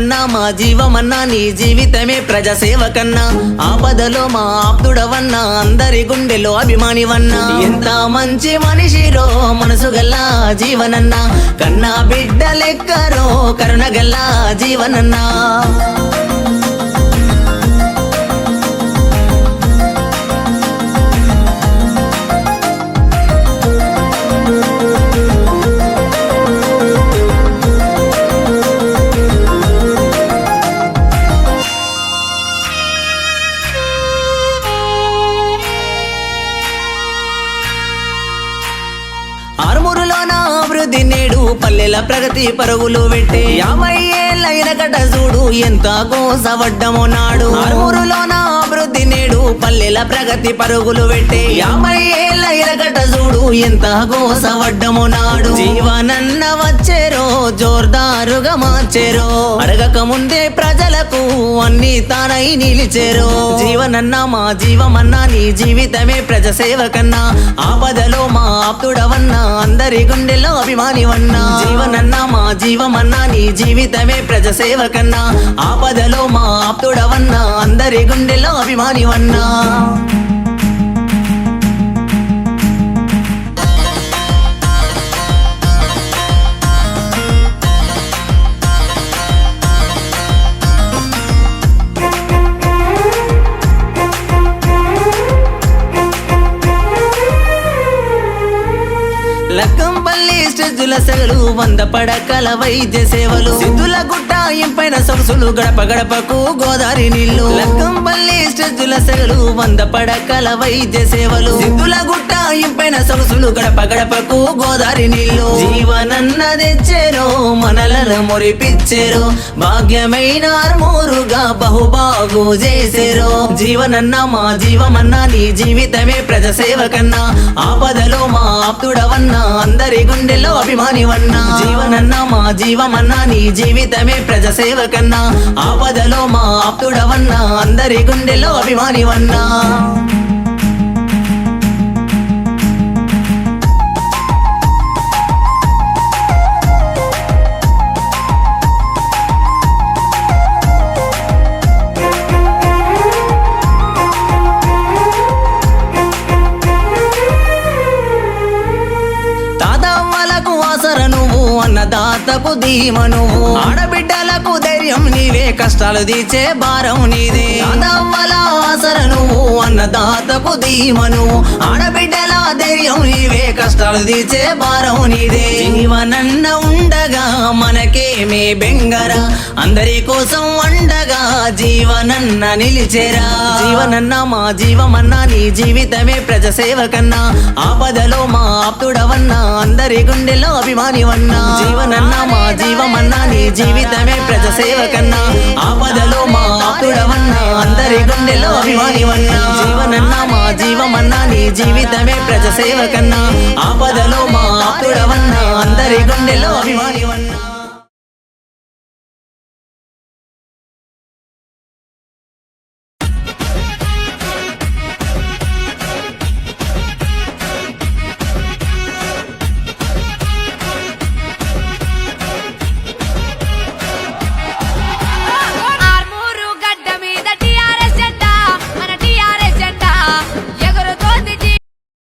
జీవనన్నా మా జీవమన్నా నీ జీవితమే ప్రజాసేవ కన్నా ఆపదలో మా ఆప్తుడవన్నా అందరి గుండెలో అభిమానివన్నా. ఎంత మంచి మనిషిరో మనసు గల్ల జీవనన్నా. కన్నా బిడ్డ లెక్కరో కరుణ గల్లా జీవనన్నా. ప్రగతి పరుగులు పెట్టే యాభై ఏళ్ళైన గడ్డ చూడు ఎంత గోసవడ్డమో నాడు. ఆరుమూరులోన అభివృద్ధి నేడు పల్లెల ప్రగతి పరుగులు పెట్టే యాభై ఏళ్ళ గడ్డ చూడు ఎంత గోసవడ్డమో నాడు. జీవనన్న వచ్చేరో జోర్దారుగా మార్చేరో. అడగక ముందే ప్రజలకు అన్ని తానై నిలిచేరో. జీవనన్న మా జీవమన్నా నీ జీవితమే ప్రజసేవ కన్నా ఆపదలో మా ఆప్తుడవన్నా అందరి గుండెల్లో అభిమానివన్నా. జీవనన్నా మా జీవమన్నా నీ జీవితమే ప్రజసేవ కన్నా ఆపదలో మా ఆప్తుడవన్నా అందరి అభిమాని అభిమానివన్నా. వంద పడకల వైద్య సేవలు. సిద్ధుల గుట్ట ఇంపైన సొగసులు గడప గడపకు గోదావరి నీళ్ళు లక్కంపల్లి స్టెజుల సెగలు వంద పడకల వైద్య సేవలు. సిద్ధుల గుట్ట ఇంపైన సొగసులు గడప గడపకు గోదావరి నీళ్ళు జీవనన్న మనలను మురిపిచ్చేరో భాగ్యమైన ఆర్మూరుగా బహుబాగు చేసేరు. జీవనన్న మా జీవమన్నా నీ జీవితమే ప్రజసేవ కన్నా ఆపదలో మా ఆప్తుడవన్నా అందరి గుండెల్లో అభిమానివన్నా. జీవనన్నా మా జీవమన్నా నీ జీవితమే ప్రజసేవ కన్నా ఆపదలో మా ఆప్తుడవన్నా అందరి గుండెల్లో అభిమానివన్నా. తాతవ్వలకు ఆసర నువ్వు అన్నదాతకు ధీమ నువ్వు ఆడబిడ్డ ఆడబిడ్డలకు ధైర్యం నీవే కష్టాలు తీచే భారం నీదే. దవ్వల ఆసర నువ్వు అన్నదాతకు ధీమను. ఆడబిడ్డల ధైర్యం నీవే కష్టాలు తీచే భారం నీదే. జీవనన్న ఉండగా మనకేమే బెంగరా. అందరి కోసం వండగా జీవనన్న నిలిచేరా. జీవనన్న మా జీవమన్నా నీ జీవితమే ప్రజసేవకన్నా. ఆపదలో మా ఆప్తుడవన్నా అందరి అభిమాని అభిమానివన్నా. జీవనన్న మా జీవమన్నా నీ జీవితమే ప్రజసేవ కన్నా ఆపదలో మా ఆప్తుడవన్నా అందరి గుండెలో అభిమానివన్నా జీవనన్నా మా జీవమన్నా నీ జీవితమే ప్రజసేవ కన్నా